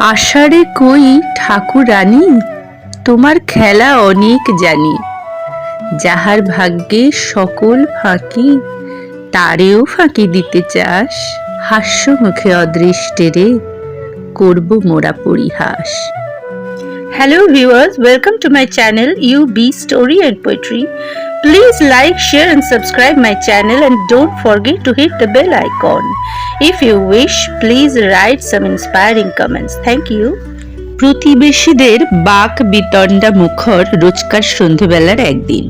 আষাঢ়ে কই ঠাকুরানী? তোমার খেলা অনেক জানি। যাহার ভাগ্যে সকল ফাঁকি, তারেও ফাঁকি দিতে চাস। হাস্য মুখে অদৃষ্টেরে করব মোরা পরিহাস। Hello welcome to my channel U B story and Poetry. Please like, share and subscribe my channel and don't forget to hit the bell icon. If you wish, please write some inspiring comments. Thank you. প্রতিবেশীদের বাক বিতণ্ডা মুখর রোজকার সন্ধেবেলার একদিন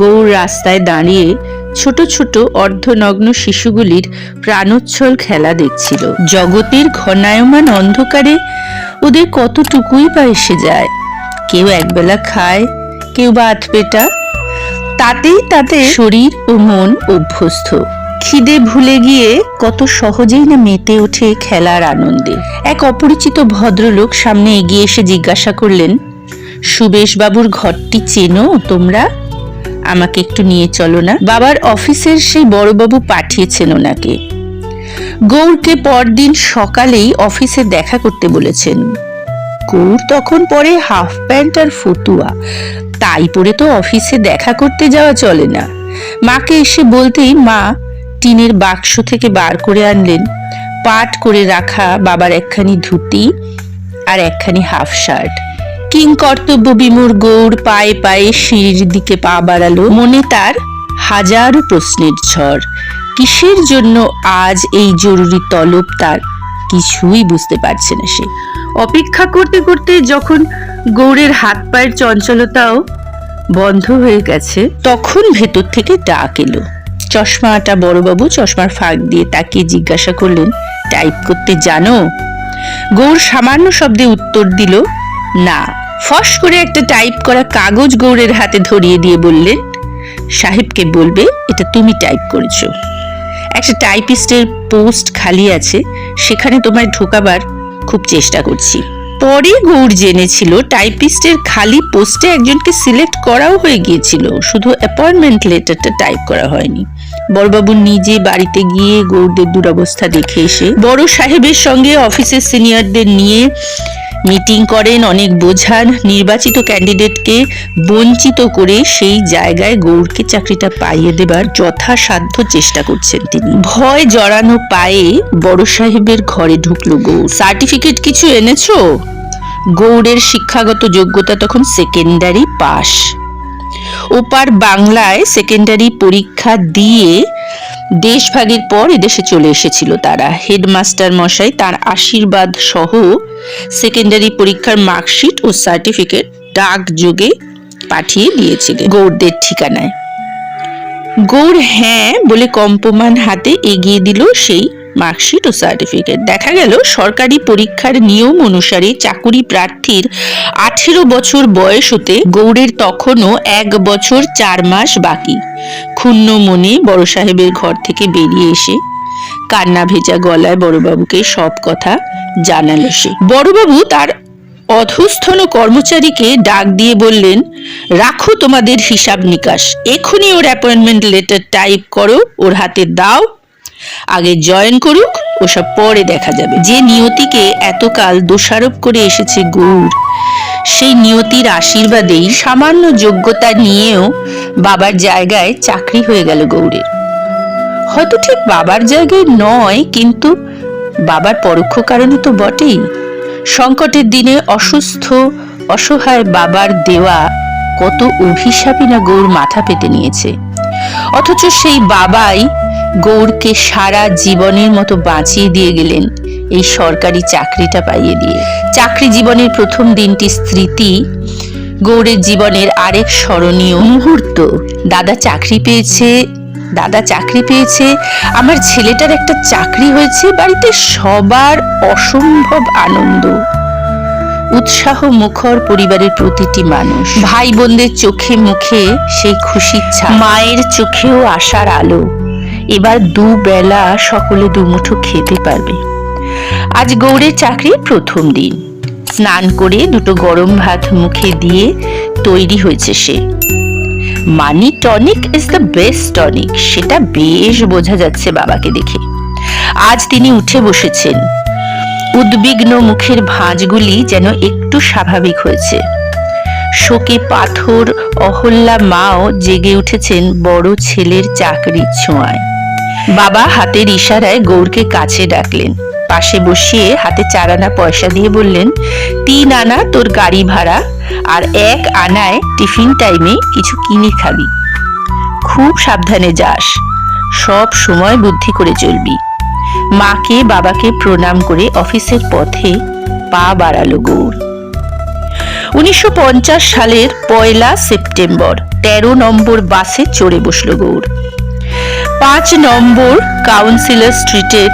গৌর রাস্তায় দাঁড়িয়ে ছোট ছোট অর্ধনগ্ন শিশুগুলির প্রাণোচ্ছল খেলা দেখছিল জগতের ঘনায়মান অন্ধকারে ওদের কতটুকুই বা এসে যায় কেউ একবেলা খায় কেউ বা আধপেটা তাতেই তাদের শরীর ও মন অভ্যস্ত। খিদে ভুলে গিয়ে কত সহজেই না মেতে ওঠে খেলার আনন্দে। এক অপরিচিত ভদ্রলোক সামনে এগিয়ে এসে জিজ্ঞাসা করলেন সুবেশবাবুর ঘরটি চেনো তোমরা? আমাকে একটু নিয়ে চলো না? বাবার অফিসের সেই বড়বাবু পাঠিয়েছেন ওনাকে। গৌরকে পরদিন সকালেই অফিসে দেখা করতে বলেছেন। গৌর তখন পরে হাফ প্যান্ট আর ফতুয়া। তাই পরে তো অফিসে দেখা করতে যাওয়া চলে না। মাকে এসে বলতেই মা টিনের বাক্স থেকে বার করে আনলেন। পাট করে রাখা বাবার একখানি ধুতি আর একখানি হাফ শার্ট। কিং কর্তব্য বিমূর গৌর পায়ে পায়ে সিঁড়ির দিকে পা বাড়ালো। মনে তার হাজারো প্রশ্নের ঝড়। কিসের জন্য আজ এই জরুরি তলব তার? কিছুই বুঝতে পারছে না সে। অপেক্ষা করতে করতে যখন গৌরের হাত পায়ের চঞ্চলতাও বন্ধ হয়ে গেছে তখন ভেতর থেকে ডাক এলো। চশমাটা বড়বাবু চশমার ফাঁক দিয়ে তাকিয়ে জিজ্ঞাসা করলেন টাইপ করতে জানো? গৌর সামান্য শব্দে উত্তর দিল না। ফস করে একটা টাইপ করা কাগজ গৌরের হাতে ধরিয়ে দিয়ে বললেন সাহেবকে বলবে এটা তুমি টাইপ করেছ। একটা টাইপিস্টের পোস্ট খালি আছে, সেখানে তোমায় ঢোকাবার খুব চেষ্টা করছি। পরে গৌর জেনেছিল টাইপিস্টের খালি পোস্টে একজনকে সিলেক্ট করাও হয়ে গিয়েছিল, শুধু অ্যাপয়েন্টমেন্ট লেটারটা টাইপ করা হয়নি। বড়বাবু নিজে বাড়িতে গিয়ে গৌরদের দুরবস্থা দেখে এসে বড় সাহেবের সঙ্গে অফিসের সিনিয়রদের নিয়ে মিটিং করেন অনেক বোঝান নির্বাচিত ক্যান্ডিডেটকে বঞ্চিত করে সেই জায়গায় গৌরকে চাকরিটা পাইয়ে দেবার যথাসাধ্য চেষ্টা করছেন তিনি। ভয় জড়ানো পায়ে বড় সাহেবের ঘরে ঢুকলো গৌর। সার্টিফিকেট কিছু এনেছো? গৌড়ের শিক্ষাগত যোগ্যতা তখন সেকেন্ডারি পাশ ওপার বাংলায় সেকেন্ডারি পরীক্ষা দিয়ে দেশভাগের পর এদেশে চলে এসেছিল তারা। হেডমাস্টার মশাই তার আশীর্বাদ সহ সেকেন্ডারি পরীক্ষার মার্কশিট ও সার্টিফিকেট ডাক যোগে পাঠিয়ে দিয়েছিলেন। গৌরদের ঠিকানায়। গৌর হ্যাঁ বলে কম্পমান হাতে এগিয়ে দিল সেই মার্কশিট ও সার্টিফিকেট। দেখা গেল, সরকারি পরীক্ষার নিয়ম অনুসারে চাকুরি প্রার্থীর আঠেরো বছর বয়স হতে গৌড়ের তখনও এক বছর চার মাস বাকি। ক্ষুণ্ণ মনে বড় সাহেবের ঘর থেকে বেরিয়ে এসে কান্না ভেজা গলায় বড়বাবুকে সব কথা জানালো সে। বড়বাবু তার অধস্থন কর্মচারীকে ডাক দিয়ে বললেন, রাখো তোমাদের হিসাব নিকাশ। এখনই ওর অ্যাপয়েন্টমেন্ট লেটার টাইপ করো, ওর হাতে দাও আগে জয়েন করুক, ওসব পরে দেখা যাবে। যে নিয়তিকে এতকাল দোষারোপ করে এসেছে গৌর, সেই নিয়তির আশীর্বাদেই সামান্য যোগ্যতা নিয়েও বাবার জায়গায় চাকরি হয়ে গেল গৌরের। হয়তো ঠিক বাবার জায়গায় নয়, কিন্তু বাবার পরোক্ষ কারণে তো বটেই। সংকটের দিনে অসুস্থ, অসহায় বাবার দেওয়া কত অভিশাপই না গৌর মাথা পেতে নিয়েছে। অথচ সেই বাবাই গৌরকে সারা জীবনের মতো বাঁচিয়ে দিয়ে গেলেন এই সরকারি চাকরিটা পাইয়ে দিয়ে। চাকরি জীবনের প্রথম দিনটি স্মৃতি, গৌরের জীবনের আরেক স্মরণীয় মুহূর্ত। দাদা চাকরি পেয়েছে, দাদা চাকরি পেয়েছে, আমার ছেলেটার একটা চাকরি হয়েছে, বাড়িতে সবার অসম্ভব আনন্দ। উৎসাহ মুখর পরিবারের প্রতিটি মানুষ। ভাই বোনদের চোখে মুখে সেই খুশির মায়ের চোখেও আশার আলো। এবার দুবেলা সকলে দুমুঠো খেতে পারবে। আজ গৌড়ের চাকরি প্রথম দিন। স্নান করে দুটো গরম ভাত মুখে দিয়ে তৈরি হয়েছে সে। Money tonic is the best tonic, সেটা বেশ বোঝা যাচ্ছে বাবাকে দেখে। আজ তিনি উঠে বসেছেন। উদ্বিগ্ন মুখের ভাঁজগুলি যেন একটু স্বাভাবিক হয়েছে। শোকে পাথর, অহল্যা মাও জেগে উঠেছেন বড় ছেলের চাকরির ছোঁয়ায়। বাবা হাতের ইশারায় গৌরকে কাছে ডাকলেন। পাশে বসিয়ে হাতে চার আনা পয়সা দিয়ে বললেন, তিন আনা তোর গাড়ি ভাড়া আর এক আনায় টিফিন টাইমে কিছু কিনে খাবি। খুব সাবধানে যাস, সব সময় বুদ্ধি করে চলবি। মাকে বাবাকে প্রণাম করে অফিসের পথে পা বাড়ালো গৌর। উনিশশো পঞ্চাশ সালের পয়লা সেপ্টেম্বর, তেরো নম্বর বাসে চড়ে বসল গৌর। পাঁচ নম্বর কাউন্সিলর স্ট্রিটের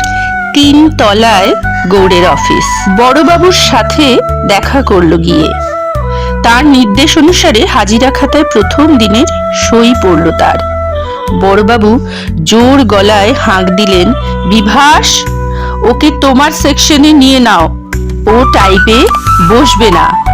তিন তলায় গৌড়ের অফিস। বড়বাবুর সাথে দেখা করল গিয়ে। তার নির্দেশ অনুসারে হাজিরা খাতায় প্রথম দিনের সই পড়ল তার। বড়বাবু জোর গলায় হাঁক দিলেন, বিভাস, ওকে তোমার সেকশনে নিয়ে নাও। ও টাইপে বসবে না।